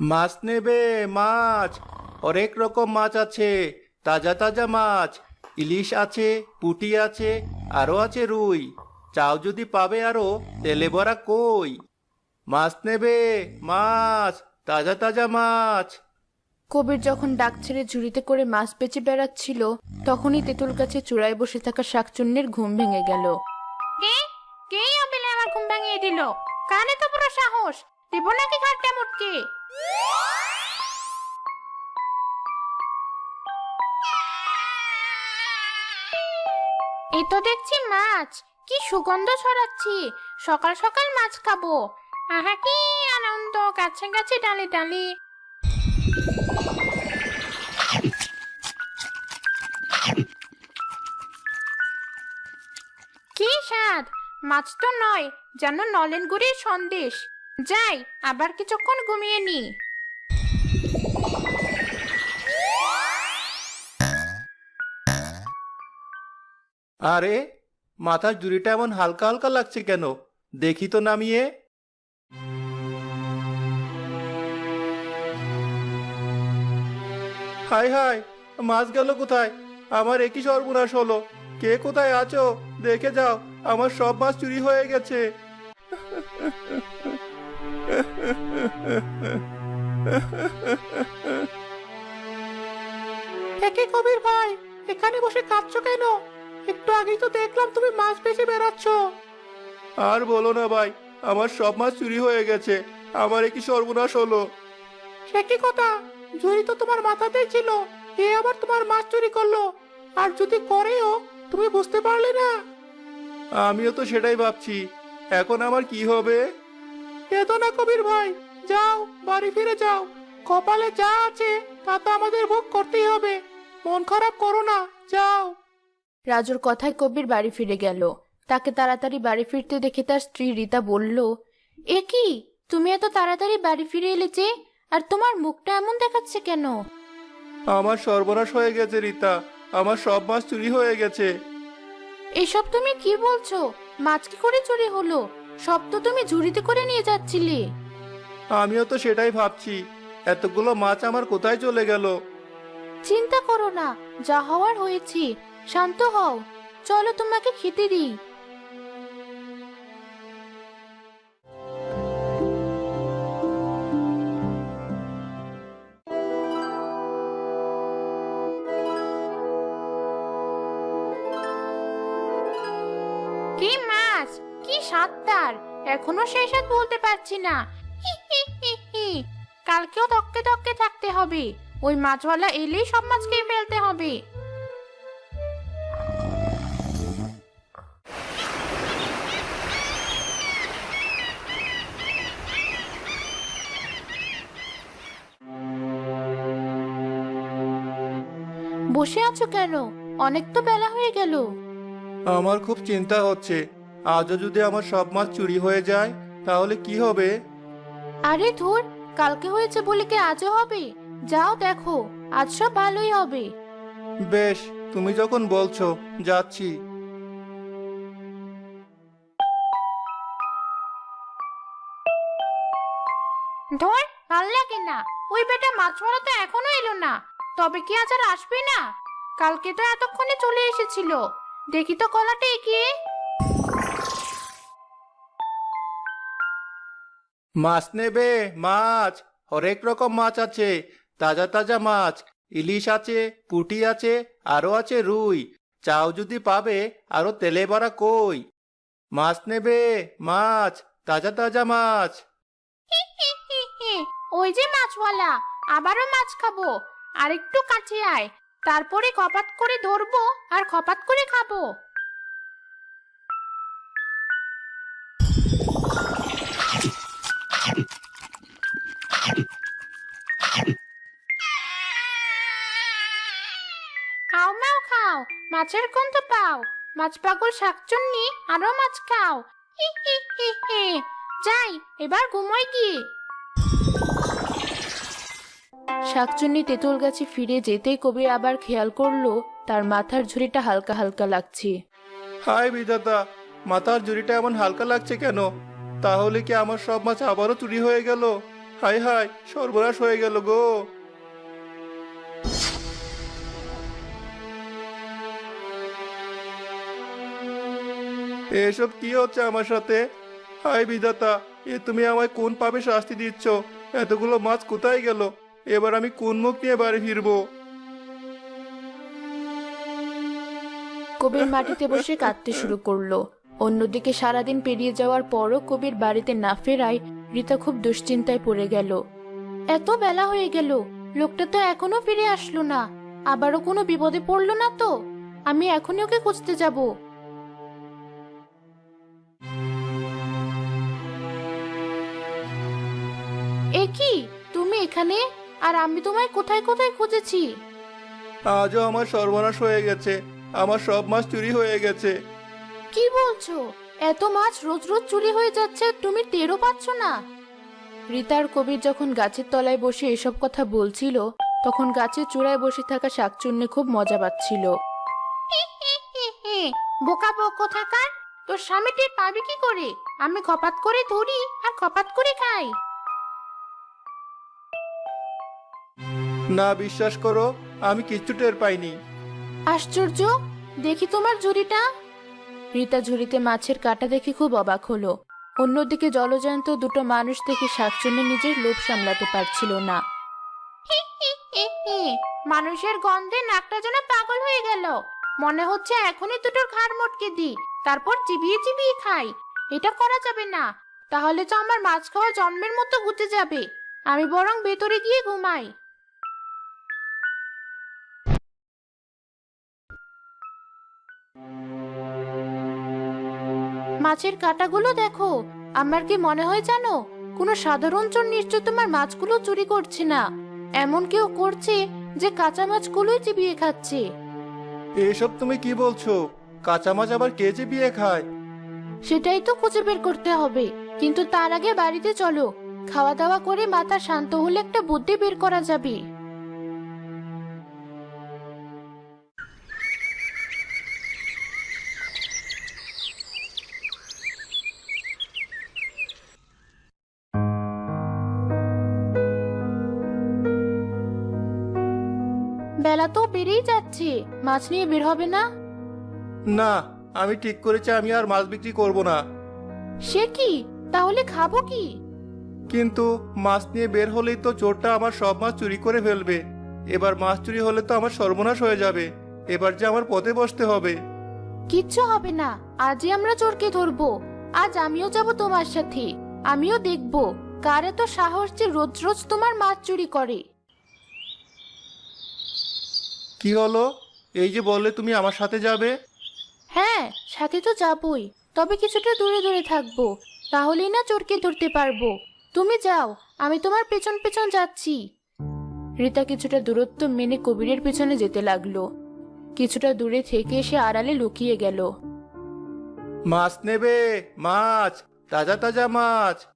মাছ নেবে মাছ। অনেক রকম মাছ আছে তাজা তাজা মাছ। ইলিশ আছে পুঁটি আছে আরও আছে রুই। চাও যদি পাবে আরও তেলে ভরা কই? মাছ নেবে মাছ তাজা তাজা মাছ। কবির যখন ডাক ছেড়ে ঝুড়িতে করে মাছ বেচে বেড়াচ্ছিল তখনই তেঁতুল গাছে চূড়ায় বসে থাকা শাকচুন্নির ঘুম ভেঙে গেল। কে? কে আমার ঘুম ভাঙিয়ে দিল? কানে তো পুরো সাহস। দিব নাকি ঘাটটা মুটকে? এ তো দেখছি মাছ। কি সুগন্ধ ছড়াচ্ছি। সকাল সকাল মাছ খাব। আহা, কি আনন্দ। কাছে কাছে ডালে ডালে। কি স্বাদ। মাছ তো নয়, যেন নলেন গুড়ির সন্দেশ। যাই, আবার কিছুক্ষণ ঘুমিয়ে নি। আরে, মাথার জুড়িটা এমন হালকা হালকা লাগছে কেন? দেখি তো নামিয়ে। হাই হাই, মাছ গেল কোথায়? আমার একই সর্বনাশ হলো। কে কোথায় আছো? দেখে যাও, আমার সব মাছ চুরি হয়ে গেছে। একে কবির ভাই? এখানে বসে কাঁদছো কেন? একটু আগেই তো দেখলাম তুমি মাছ বেঁচে বেড়াচ্ছ। আর বলো না ভাই আমার সব মাছ চুরি হয়ে গেছে। আমার একই সর্বনাশ হলো? সে কি কথা? ঝুড়ি তো তোমার মাথাতেই ছিল। এ আবার তোমার মাছ চুরি করল। আর যদি করেও তুমি বুঝতে পারলে না। আমিও তো সেটাই ভাবছি। এখন আমার কি হবে? কেতো না কবির ভাই। যাও বাড়ি ফিরে যাও। কপালে যা আছে তা তো আমাদের ভোগ করতেই হবে। মন খারাপ করো না যাও। রাজুর কথায় কবির বাড়ি ফিরে গেল। তাকে তাড়াতাড়ি বাড়ি ফিরতে দেখে তার স্ত্রী রীতা বলল এ কি? তুমি এত তাড়াতাড়ি বাড়ি ফিরে এলে যে? আর তোমার মুখটা এমন দেখাচ্ছে কেন? আমার সর্বনাশ হয়ে গেছে রীতা। আমার সব মাছ চুরি হয়ে গেছে। এসব তুমি কি বলছো? মাছ কি করে চুরি হলো? সব তো তুমি ঝুড়িতে করে নিয়ে যাচ্ছিলে। আমিও তো সেটাই ভাবছি। এতগুলো মাছ আমার কোথায় চলে গেল? চিন্তা করো না যা হওয়ার হয়েছে শান্ত হও। চলো তোমাকে খেতে দিই। কি স্বাদ এখনও সেই স্বাদ বলতে পারছি না। কালকেও তককে তককে থাকতে হবে। ওই মাছওয়ালা এলেই সব মাছ খেয়ে ফেলতে হবে। বসে আছো কেন? অনেক তো বেলা হয়ে গেল। আমার খুব চিন্তা হচ্ছে। আজও যদি আমার সব মাছ চুরি হয়ে যায় তাহলে কি হবে? আরে ধুর কালকে হয়েছে বলে কি আজও হবে? যাও দেখো আজ সব ভালোই হবে। বেশ তুমি যখন বলছো যাচ্ছি। ধর ভালো লাগে না। ওই বেটা মাছওয়ালা তো এখনও এলো না। তবে কি আজ আর আসবে না? কালকে তো এতক্ষণে চলে এসেছিল। দেখি তো কলাটা এগিয়ে। মাছ নেবে? মাছ। হরেক রকম মাছ আছে। তাজা তাজা মাছ। ইলিশ আছে, পুঁটি আছে আরও আছে রুই। চাও যদি পাবে আরও তেলে ভরা কই? মাছ নেবে? মাছ। তাজা তাজা মাছ। ওই যে মাছওয়ালা, আবারও মাছ খাব। আর একটু কাছে আয়। তারপরে খপাত করে ধরবো আর খপাত করে খাব। মাছের গন্ধ পাও। মাছ পাগল শাকচুন্নি, আরও মাছ খাও। যাই, এবার ঘুমোই গিয়ে। শাকচুন্নি তেঁতুল গাছে ফিরে যেতেই কবির আবার খেয়াল করল, তার মাথার ঝুড়িটা হালকা হালকা লাগছে। হায় বিধাতা, মাথার ঝুড়িটা এমন হালকা লাগছে কেন? তাহলে কি আমার সব মাছ আবারও চুরি হয়ে গেল? হাই হাই, সর্বনাশ হয়ে গেল গো। এসব কি হচ্ছে আমার সাথে? হাই বিধাতা, এ তুমি আমায় কোন পাবে শাস্তি দিচ্ছ? এতগুলো মাছ কোথায় গেল? এবার আমি কোন মুখ নিয়ে বাড়ি ফিরবো? কবির মাটিতে বসে কাঁদতে শুরু করল। অন্যদিকে সারাদিন পেরিয়ে যাওয়ার পরও কবির বাড়িতে না ফেরায় রীতা খুব দুশ্চিন্তায় পড়ে গেল। এত বেলা হয়ে গেল, লোকটা তো এখনও ফিরে আসলো না। আবারও কোনো বিপদে পড়ল না তো? আমি এখনই ওকে খুঁজতে যাব। কি? তুমি এখানে? আর আমি তোমায় কোথায় কোথায় খুঁজেছি? আজও আমার সর্বনাশ হয়ে গেছে। আমার সব মাছ চুরি হয়ে গেছে। কি বলছো? এত মাছ রোজ রোজ চুরি হয়ে যাচ্ছে তুমি টেরও পাচ্ছ না। রিতার কবির যখন গাছের তলায় বসে এসব কথা বলছিল তখন গাছের চূড়ায় বসে থাকা শাকচুন্নি খুব মজা পাচ্ছিল। বোকা বক থাকার? তোর স্বামীটি পাবি কি করে? আমি খপাত করে ধরি আর খপাত করে খাই। না বিশ্বাস করো, আমি কিচ্ছু টের পাইনি। আশ্চর্য? দেখি তোমার ঝুড়িটা। রিতা ঝুড়িতে মাছের কাটা দেখে খুব অবাক হলো। অন্যদিকে জলজয়ন্ত দুটো মানুষ দেখে শাকচুন্নি নিজের লোভ সামলাতে পারছিল না। মানুষের গন্ধে নাকটা যেন পাগল হয়ে গেল। মনে হচ্ছে এখনই দুটোর ঘাড় মটকে দি তারপর চিবিয়ে চিবিয়ে খাই। এটা করা যাবে না। তাহলে তো আমার মাছ খাওয়া জন্মের মতো গুটে যাবে। আমি বরং ভেতরে গিয়ে ঘুমাই। মাছের কাটাগুলো দেখো। আমার কি মনে হয় জানো? কোনো সাধারণ চোর নিশ্চয় তোমার মাছগুলো চুরি করছে না। এমন কেউ করছে যে কাঁচা মাছগুলোই চিবিয়ে খাচ্ছে। এসব তুমি কি বলছো? কাঁচা মাছ আবার কে চিবিয়ে বিয়ে খায়? সেটাই তো খুঁজে বের করতে হবে। কিন্তু তার আগে বাড়িতে চলো। খাওয়া দাওয়া করে মাথা শান্ত হলে একটা বুদ্ধি বের করা যাবে। যাচ্ছে মাছ নিয়ে বের হবে না? না আমি ঠিক করেছি আমি আর মাছ বিক্রি করব না। সে কি? তাহলে খাব কি? কিন্তু মাছ নিয়ে বের হলেই তো চোরটা আমার সব মাছ চুরি করে ফেলবে। এবার মাছ চুরি হলে তো আমার সর্বনাশ হয়ে যাবে। এবার যে আমার পথে বসতে হবে। কিচ্ছু হবে না। আজই আমরা চোরকে ধরবো। আজ আমিও যাব তোমার সাথে। আমিও দেখব কার এত সাহস যে রোজ রোজ তোমার মাছ চুরি করে। কি হলো? এই যে বললে তুমি আমার সাথে যাবে? হ্যাঁ সাথে তো যাবই। তবে কিছুটা দূরে দূরে থাকব। তাহলেই না চোরকে ধরতে পারব। তুমি যাও আমি তোমার পেছন পেছন যাচ্ছি। রীতা কিছুটা দূরত্ব মেনে কবিরের পেছনে যেতে লাগল। কিছুটা দূরে থেকে সে আড়ালে লুকিয়ে গেল। মাছ নেবে মাছ তাজা তাজা মাছ।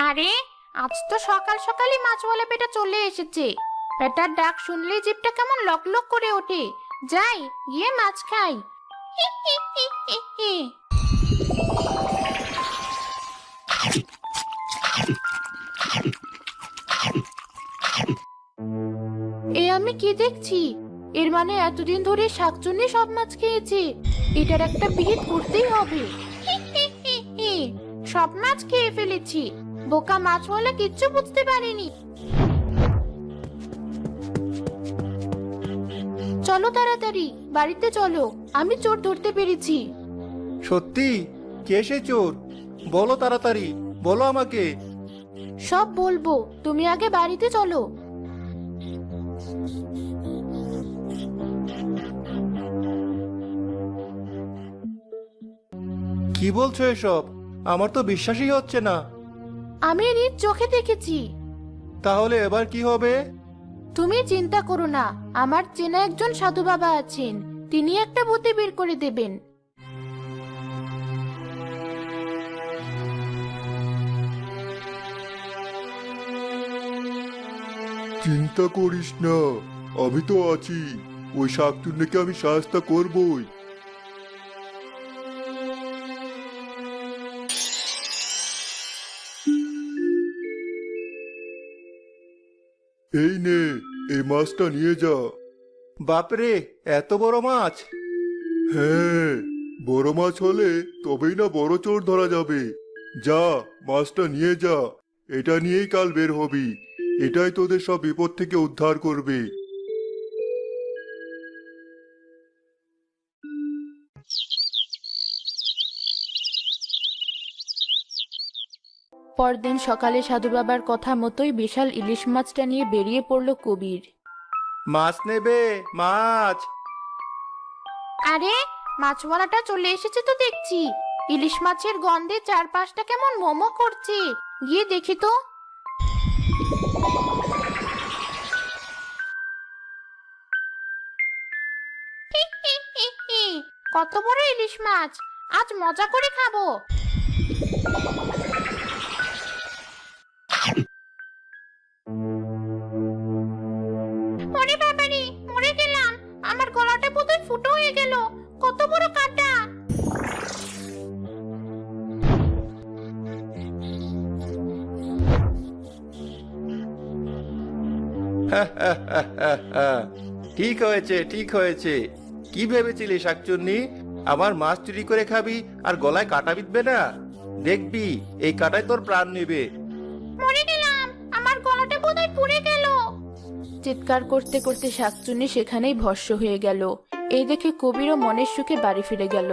আরে আজ তো সকাল সকালই মাছওয়ালা বেটা চলে এসেছে। বেটার ডাক শুনলেই জিভটা কেমন লক লক করে ওঠে। যাই, গিয়ে মাছ খাই। এ আমি কি দেখছি? এর মানে এতদিন ধরে শাকচুন্নি সব মাছ খেয়েছে। এটার একটা বিহিত করতেই হবে। সব মাছ খেয়ে ফেলেছি। বোকা মাছওয়ালা কিচ্ছু বুঝতে পারেনি। চলো তাড়াতাড়ি বাড়িতে চলো। আমি চোর ধরতে পেরেছি। সত্যি? কে সে চোর? বলো তাড়াতাড়ি বলো আমাকে। সব বলব তুমি আগে বাড়িতে চলো। কি বলছো এসব? আমার তো বিশ্বাসই হচ্ছে না। আমি নিজ চোখে দেখেছি। তাহলে এবার কি হবে? তুমি চিন্তা করো না, আমার চেনা একজন সাধু বাবা আছেন, তিনি একটা বুদ্ধি বের করে দেবেন। চিন্তা করিস না, আমি তো আছি। ওই শাকচুন্নিকে আমি সাহায্য করবই। এই নে এই মাছটা নিয়ে যা। বাপরে এত বড় মাছ? হ্যাঁ বড় মাছ হলে তবেই না বড় চোর ধরা যাবে। যা মাছটা নিয়ে যা। এটা নিয়েই কাল বের হবি। এটাই তোদের সব বিপদ থেকে উদ্ধার করবে। পরদিন সকালে সাধু বাবার কথা মতোই বিশাল ইলিশ মাছটা নিয়ে বেরিয়ে পড়ল কবির। মাছ নেবে? মাছ! আরে মাছওয়ালাটা চলে এসেছে তো দেখছি। ইলিশ মাছের গন্ধে চারপাশটা কেমন মোমো করছে। গিয়ে দেখি তো। কত বড় ইলিশ মাছ। আজ মজা করে খাব। ঠিক হয়েছে ঠিক হয়েছে। কি ভেবেছিলি শাকচুন্নি? আমার মাছ চুরি করে খাবি আর গলায় কাটা বিঁধবে না? দেখবি এই কাটায় তোর প্রাণ নেবে। মরে গেলাম। আমার গলাটা বোধহয় পুড়ে গেল। চিৎকার করতে করতে শাকচুন্নি সেখানেই ভস্য হয়ে গেল। এই দেখে কবিরও মনের সুখে বাড়ি ফিরে গেল।